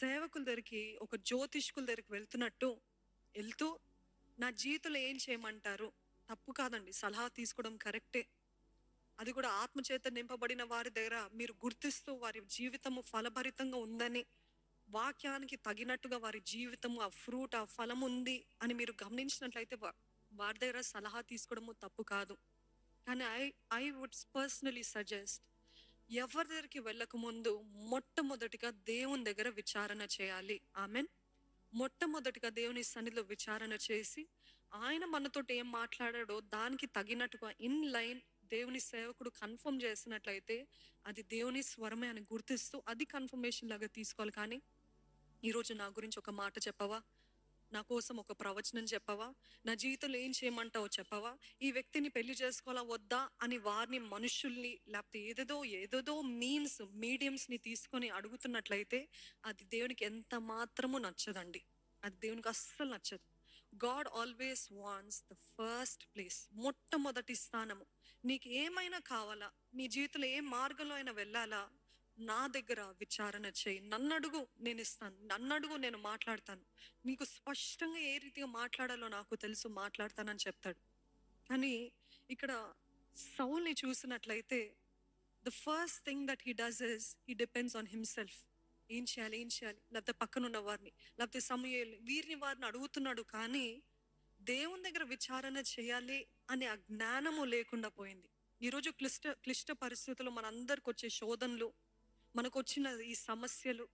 సేవకుల దగ్గరికి ఒక జ్యోతిష్కుల దగ్గరికి వెళ్తున్నట్టు వెళ్తూ నా జీవితంలో ఏం చేయమంటారు? తప్పు కాదండి. సలహా తీసుకోవడం కరెక్టే. అది కూడా ఆత్మచేత నింపబడిన వారి దగ్గర మీరు గుర్తిస్తూ వారి జీవితము ఫలభరితంగా ఉందని వాక్యానికి తగినట్టుగా వారి జీవితము ఆ ఫ్రూట్ ఆ ఫలం ఉంది అని మీరు గమనించినట్లయితే వారి దగ్గర సలహా తీసుకోవడము తప్పు కాదు. కానీ I I would personally suggest ఎవరి దగ్గరికి వెళ్ళక ముందు మొట్టమొదటిగా దేవుని దగ్గర విచారణ చేయాలి. ఆమెన్. మొట్టమొదటిగా దేవుని సన్నిధిలో విచారణ చేసి ఆయన మనతోటి ఏం మాట్లాడాడో దానికి తగినట్టుగా ఇన్ లైన్ దేవుని సేవకుడు కన్ఫర్మ్ చేసినట్లయితే అది దేవుని స్వరమే అని గుర్తిస్తూ అది కన్ఫర్మేషన్ లాగా తీసుకోవాలి. కానీ ఈరోజు నా గురించి ఒక మాట చెప్పవా? నా కోసం ఒక ప్రవచనం చెప్పవా? నా జీవితంలో ఏం చేయమంటావో చెప్పవా? ఈ వ్యక్తిని పెళ్ళి చేసుకోవాలా వద్దా? అని వారిని మనుషుల్ని లేకపోతే ఏదేదో ఏదేదో మీన్స్ మీడియంస్ని తీసుకొని అడుగుతున్నట్లయితే అది దేవునికి ఎంత మాత్రము నచ్చదండి. అది దేవునికి అస్సలు నచ్చదు. God always wants the first place మొట్టమొదటి స్థానము. నీకు ఏమైనా కావాలా? నీ జీవితంలో ఏ మార్గంలో అయినా వెళ్ళాలా? నా దగ్గర విచారణ చేయి. నన్ను అడుగు నేను ఇస్తాను. నన్ను అడుగు నేను మాట్లాడతాను. నీకు స్పష్టంగా ఏ రీతిగా మాట్లాడాలో నాకు తెలుసు మాట్లాడతానని చెప్తాడు. కానీ ఇక్కడ సౌల్ని చూసినట్లయితే the first thing that he does is he depends on himself ఏం చేయాలి? ఏం చేయాలి? లేకపోతే పక్కన ఉన్న వారిని లేకపోతే సమయాలు వీరిని వారిని అడుగుతున్నాడు కానీ దేవుని దగ్గర విచారణ చేయాలి అనే ఆ జ్ఞానము లేకుండా పోయింది. ఈరోజు క్లిష్ట క్లిష్ట పరిస్థితులు మనందరికి వచ్చే శోధనలు మనకు వచ్చిన ఈ సమస్యలు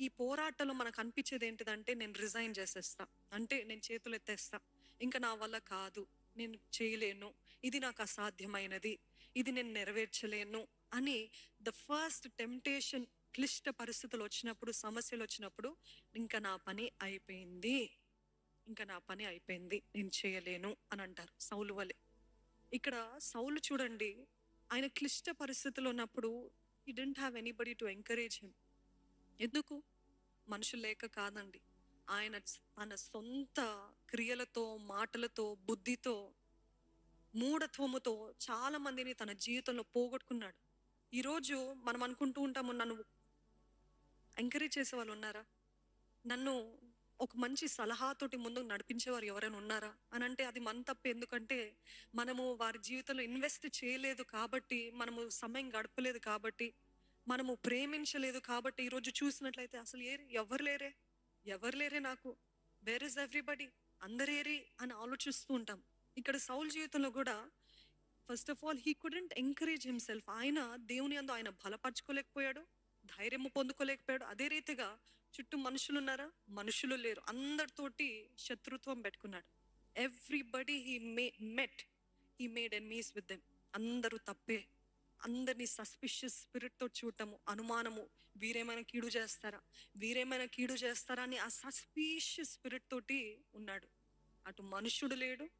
ఈ పోరాటంలో మనకు అనిపించేది ఏంటిదంటే నేను రిజైన్ చేసేస్తా. అంటే నేను చేతులు ఎత్తేస్తా ఇంకా నా వల్ల కాదు. నేను చేయలేను. ఇది నాకు అసాధ్యమైనది. ఇది నేను నెరవేర్చలేను అని ద ఫస్ట్ టెంప్టేషన్ క్లిష్ట పరిస్థితులు వచ్చినప్పుడు సమస్యలు వచ్చినప్పుడు ఇంకా నా పని అయిపోయింది. ఇంకా నా పని అయిపోయింది. నేను చేయలేను అని అంటారు సౌలు వలె. ఇక్కడ సౌలు చూడండి ఆయన క్లిష్ట పరిస్థితులు ఉన్నప్పుడు he didn't have anybody to encourage him ఎందుకు? మనుషులు లేక కాదండి. ఆయన తన సొంత క్రియలతో మాటలతో బుద్ధితో మూఢత్వముతో చాలా మందిని తన జీవితంలో పోగొట్టుకున్నాడు. ఈరోజు మనం అనుకుంటూ ఉంటాము నన్ను ఎంకరేజ్ చేసే వాళ్ళు ఉన్నారా? నన్ను ఒక మంచి సలహాతోటి ముందుకు నడిపించేవారు ఎవరైనా ఉన్నారా? అని అంటే అది మన తప్పు. ఎందుకంటే మనము వారి జీవితంలో ఇన్వెస్ట్ చేయలేదు కాబట్టి మనము సమయం గడపలేదు కాబట్టి మనము ప్రేమించలేదు కాబట్టి ఈరోజు చూసినట్లయితే అసలు ఏ ఎవరు లేరే? ఎవరు లేరే నాకు? వేర్ ఇస్ ఎవ్రీబడి అందరేరి అని ఆలోచిస్తూ ఉంటాం. ఇక్కడ సౌల్ జీవితంలో కూడా first of all he couldn't encourage himself ఆయన దేవుని అందు ఆయన బలపరచుకోలేకపోయాడు ధైర్యము పొందుకోలేకపోయాడు. అదే రీతిగా చుట్టూ మనుషులు ఉన్నారా మనుషులు లేరు. అందరితోటి శత్రుత్వం పెట్టుకున్నాడు. Everybody he may met he made enemies with them అందరూ తప్పే. అందరినీ సస్పిషియస్ స్పిరిట్తో చూడటము అనుమానము వీరేమైనా కీడు చేస్తారా? వీరేమైనా కీడు చేస్తారా అని ఆ సస్పీషియస్ స్పిరిట్ తోటి ఉన్నాడు. అటు మనుషుడు లేడు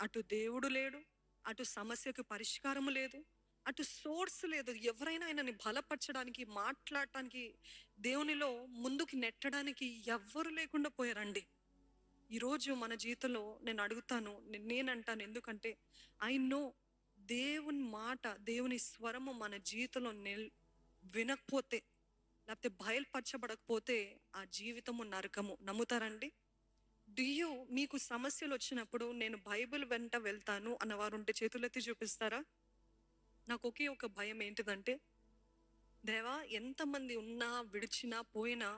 అటు దేవుడు లేడు అటు సమస్యకు పరిష్కారము లేదు అటు సోర్స్ లేదు. ఎవరైనా ఆయనని బలపరచడానికి మాట్లాడటానికి దేవునిలో ముందుకు నెట్టడానికి ఎవ్వరు లేకుండా పోయారండి. ఈరోజు మన జీవితంలో నేను అడుగుతాను నేనంటాను ఎందుకంటే ఐ నో దేవుని మాట దేవుని స్వరము మన జీవితంలో నిల్ వినకపోతే లేకపోతే బయలుపరచబడకపోతే ఆ జీవితము నరకము. నమ్ముతారండి? డియు మీకు సమస్యలు వచ్చినప్పుడు నేను బైబిల్ వెంట వెళ్తాను అన్నవారు ఉంటే చేతులెత్తి చూపిస్తారా? నాకు ఒకే ఒక భయం ఏంటిదంటే దేవా ఎంతమంది ఉన్నా విడిచినా పోయినా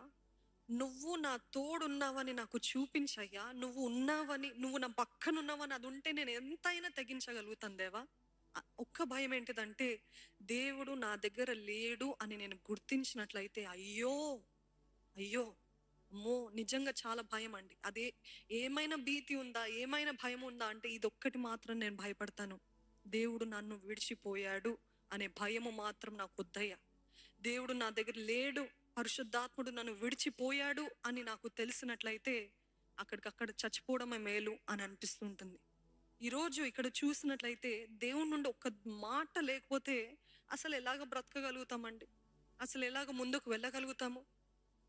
నువ్వు నా తోడున్నావని నాకు చూపించయ్యా నువ్వు ఉన్నావని నువ్వు నా పక్కన ఉన్నావని అది ఉంటే నేను ఎంతైనా తెగించగలుగుతాను దేవా. ఒక్క భయం ఏంటిదంటే దేవుడు నా దగ్గర లేడు అని నేను గుర్తించినట్లయితే అయ్యో అయ్యో అమ్మో నిజంగా చాలా భయం అండి. అదే ఏమైనా భీతి ఉందా ఏమైనా భయం ఉందా అంటే ఇది ఒక్కటి మాత్రం నేను భయపడతాను. దేవుడు నన్ను విడిచిపోయాడు అనే భయము మాత్రం నాకు వద్దయ్యా. దేవుడు నా దగ్గర లేడు పరిశుద్ధాత్ముడు నన్ను విడిచిపోయాడు అని నాకు తెలిసినట్లయితే అక్కడికక్కడ చచ్చిపోవడమే మేలు అని అనిపిస్తుంటుంది. ఈరోజు ఇక్కడ చూసినట్లయితే దేవుని నుండి ఒక్క మాట లేకపోతే అసలు ఎలాగ బ్రతకగలుగుతామండి? అసలు ఎలాగ ముందుకు వెళ్ళగలుగుతాము?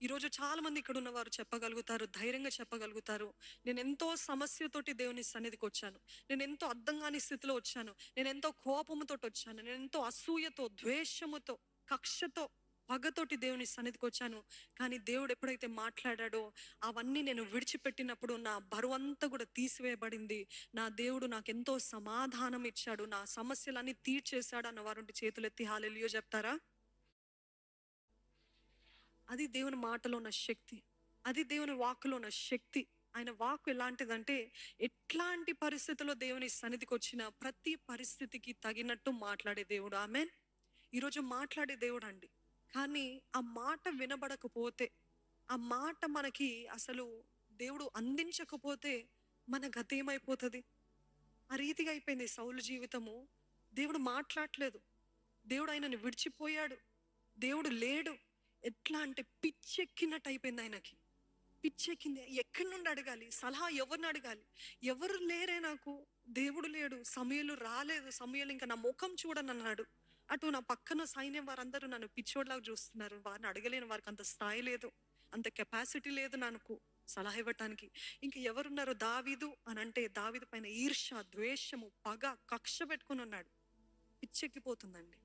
ఈరోజు చాలా మంది ఇక్కడ ఉన్నవారు చెప్పగలుగుతారు ధైర్యంగా చెప్పగలుగుతారు. నేను ఎంతో సమస్యతోటి దేవుని సన్నిధికి వచ్చాను. నేను ఎంతో అర్థం కాని స్థితిలో వచ్చాను. నేను ఎంతో కోపముతో వచ్చాను. నేను ఎంతో అసూయతో ద్వేషముతో కక్షతో పగతోటి దేవుని సన్నిధికి వచ్చాను. కానీ దేవుడు ఎప్పుడైతే మాట్లాడాడో అవన్నీ నేను విడిచిపెట్టినప్పుడు నా బరువంతా కూడా తీసివేయబడింది. నా దేవుడు నాకు ఎంతో సమాధానం ఇచ్చాడు. నా సమస్యలన్నీ తీర్చేశాడు అన్న వారు చేతులెత్తి హాలెలియో చెప్తారా? అది దేవుని మాటలో ఉన్న శక్తి. అది దేవుని వాక్కులో ఉన్న శక్తి. ఆయన వాక్కు ఎలాంటిదంటే ఎట్లాంటి పరిస్థితుల్లో దేవుని సన్నిధికి వచ్చిన ప్రతి పరిస్థితికి తగినట్టు మాట్లాడే దేవుడు. ఆమె ఈరోజు మాట్లాడే దేవుడు అండి. కానీ ఆ మాట వినబడకపోతే ఆ మాట మనకి అసలు దేవుడు అందించకపోతే మన గత ఏమైపోతుంది? ఆ రీతిగా అయిపోయింది సౌలు జీవితము. దేవుడు మాట్లాడలేదు. దేవుడు ఆయనని విడిచిపోయాడు. దేవుడు లేడు. ఎట్లా అంటే పిచ్చెక్కినట్టు అయిపోయింది ఆయనకి. పిచ్చెక్కింది. ఎక్కడి నుండి అడగాలి? సలహా ఎవరిని అడగాలి? ఎవరు లేరే నాకు? దేవుడు లేడు. సమయలు రాలేదు. సమయలు ఇంకా నా ముఖం చూడని అన్నాడు అటు నా పక్కన సైన్యం వారందరూ నన్ను పిచ్చోడ్లాగా చూస్తున్నారు. వారిని అడగలేని వారికి అంత స్థాయి లేదు. అంత కెపాసిటీ లేదు నాకు సలహా ఇవ్వటానికి. ఇంక ఎవరున్నారు? దావీదు అని అంటే దావీదు పైన ఈర్ష ద్వేషము పగ కక్ష పెట్టుకుని ఉన్నాడు. పిచ్చెక్కిపోతుందండి.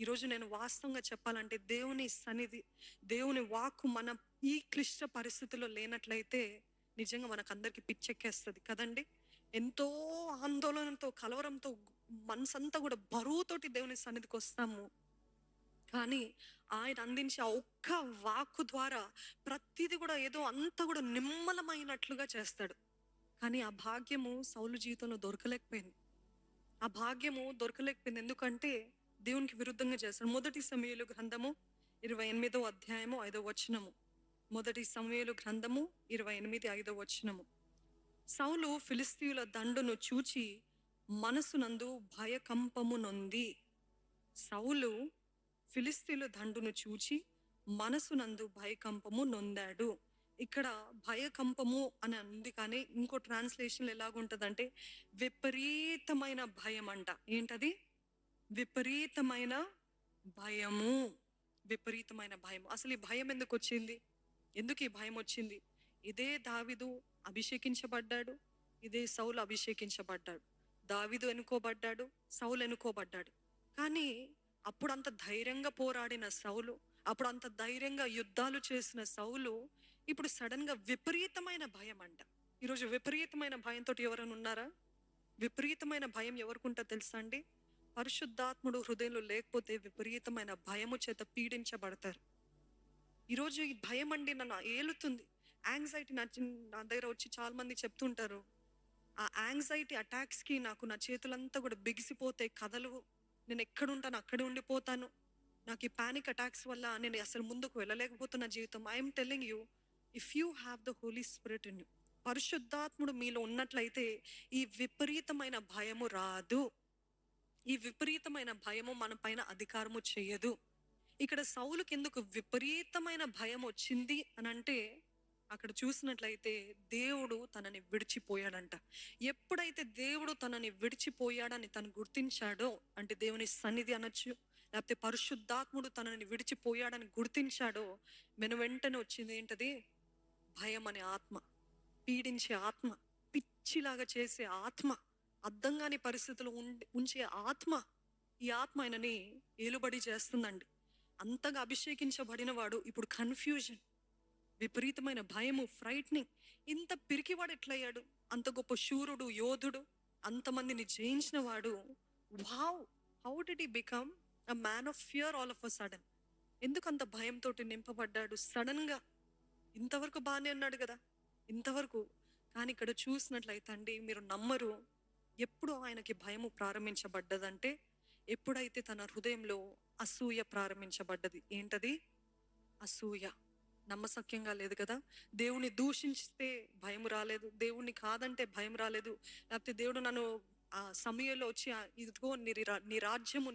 ఈరోజు నేను వాస్తవంగా చెప్పాలంటే దేవుని సన్నిధి దేవుని వాక్కు మన ఈ క్లిష్ట పరిస్థితిలో లేనట్లయితే నిజంగా మనకందరికి పిచ్చెక్కేస్తుంది కదండి? ఎంతో ఆందోళనతో కలవరంతో మనసంతా కూడా బరువుతోటి దేవుని సన్నిధికి వస్తాము. కానీ ఆయన అందించే ఒక్క వాక్కు ద్వారా ప్రతిదీ కూడా ఏదో అంతా కూడా నిమ్మలమైనట్లుగా చేస్తాడు. కానీ ఆ భాగ్యము సౌలు జీవితంలో దొరకలేకపోయింది. ఆ భాగ్యము దొరకలేకపోయింది. ఎందుకంటే దేవునికి విరుద్ధంగా చేస్తాడు మొదటి సమయంలో గ్రంథము ఇరవై ఎనిమిదో అధ్యాయము ఐదో వచనము. మొదటి సమయంలో గ్రంథము ఇరవై ఎనిమిది ఐదో వచనము. సౌలు ఫిలిస్తీయుల దండును చూచి మనసునందు భయకంపము నొంది సౌలు ఫిలిస్తీయుల దండును చూచి మనసునందు భయకంపము నొందాడు. ఇక్కడ భయకంపము అని ఉంది కానీ ఇంకో ట్రాన్స్లేషన్ ఎలాగుంటుందంటే విపరీతమైన భయం అంట ఏంటది? విపరీతమైన భయము. విపరీతమైన భయం అసలు ఈ భయం ఎందుకు వచ్చింది? ఎందుకు ఈ భయం వచ్చింది? ఇదే దావిదు అభిషేకించబడ్డాడు. ఇదే సౌలు అభిషేకించబడ్డాడు. దావిదు ఎన్నుకోబడ్డాడు? సౌలు ఎన్నుకోబడ్డాడు. కానీ అప్పుడు అంత ధైర్యంగా పోరాడిన సౌలు అప్పుడు అంత ధైర్యంగా యుద్ధాలు చేసిన సౌలు ఇప్పుడు సడన్గా విపరీతమైన భయం అంట. ఈరోజు విపరీతమైన భయంతో ఎవరైనా ఉన్నారా? విపరీతమైన భయం ఎవరికి తెలుసా అండి? పరిశుద్ధాత్ముడు హృదయంలో లేకపోతే విపరీతమైన భయము చేత పీడించబడతారు. ఈరోజు ఈ భయం అండి నన్ను ఏలుతుంది. యాంగ్జైటీ నా నా దగ్గర వచ్చి చాలా మంది చెప్తుంటారు. ఆ యాంగ్జైటీ అటాక్స్కి నాకు నా చేతులంతా కూడా బిగిసిపోతాయి కథలు నేను ఎక్కడుంటాను అక్కడే ఉండిపోతాను. నాకు ఈ పానిక్ అటాక్స్ వల్ల నేను అసలు ముందుకు వెళ్ళలేకపోతున్న జీవితం. I'm telling you if you have the Holy Spirit in you పరిశుద్ధాత్ముడు మీలో ఉన్నట్లయితే ఈ విపరీతమైన భయము రాదు. ఈ విపరీతమైన భయము మన పైన అధికారము చేయదు. ఇక్కడ సౌలుకి ఎందుకు విపరీతమైన భయం వచ్చింది అని అంటే అక్కడ చూసినట్లయితే దేవుడు తనని విడిచిపోయాడంట. ఎప్పుడైతే దేవుడు తనని విడిచిపోయాడని తను గుర్తించాడో అంటే దేవుని సన్నిధి అనొచ్చు లేకపోతే పరిశుద్ధాత్ముడు తనని విడిచిపోయాడని గుర్తించాడో మెను వెంటనే వచ్చింది ఏంటది? భయం అనే ఆత్మ పీడించే ఆత్మ పిచ్చిలాగా చేసే ఆత్మ. అర్థం కాని పరిస్థితులు ఉంచే ఆత్మ ఈ ఆత్మ ఆయనని ఏలుబడి చేస్తుందండి. అంతగా అభిషేకించబడిన వాడు ఇప్పుడు కన్ఫ్యూజన్ విపరీతమైన భయము ఫ్రైట్నింగ్ ఇంత పిరికివాడు ఎట్లయ్యాడు? అంత గొప్ప శూరుడు యోధుడు అంతమందిని జయించిన వాడు wow how did he become a man of fear all of a sudden ఎందుకు అంత భయంతో నింపబడ్డాడు? సడన్గా ఇంతవరకు బాగానే ఉన్నాడు కదా. ఇంతవరకు. కానీ ఇక్కడ చూసినట్లయితే అండి మీరు నమ్మరు. ఎప్పుడు ఆయనకి భయము ప్రారంభించబడ్డదంటే ఎప్పుడైతే తన హృదయంలో అసూయ ప్రారంభించబడ్డది? ఏంటది? అసూయ. నమ్మసక్యంగా లేదు కదా? దేవుని దూషించితే భయం రాలేదు. దేవుణ్ణి కాదంటే భయం రాలేదు. లేకపోతే దేవుడు నన్ను ఆ సమయంలో వచ్చి ఇదిగో నీ నీ రాజ్యము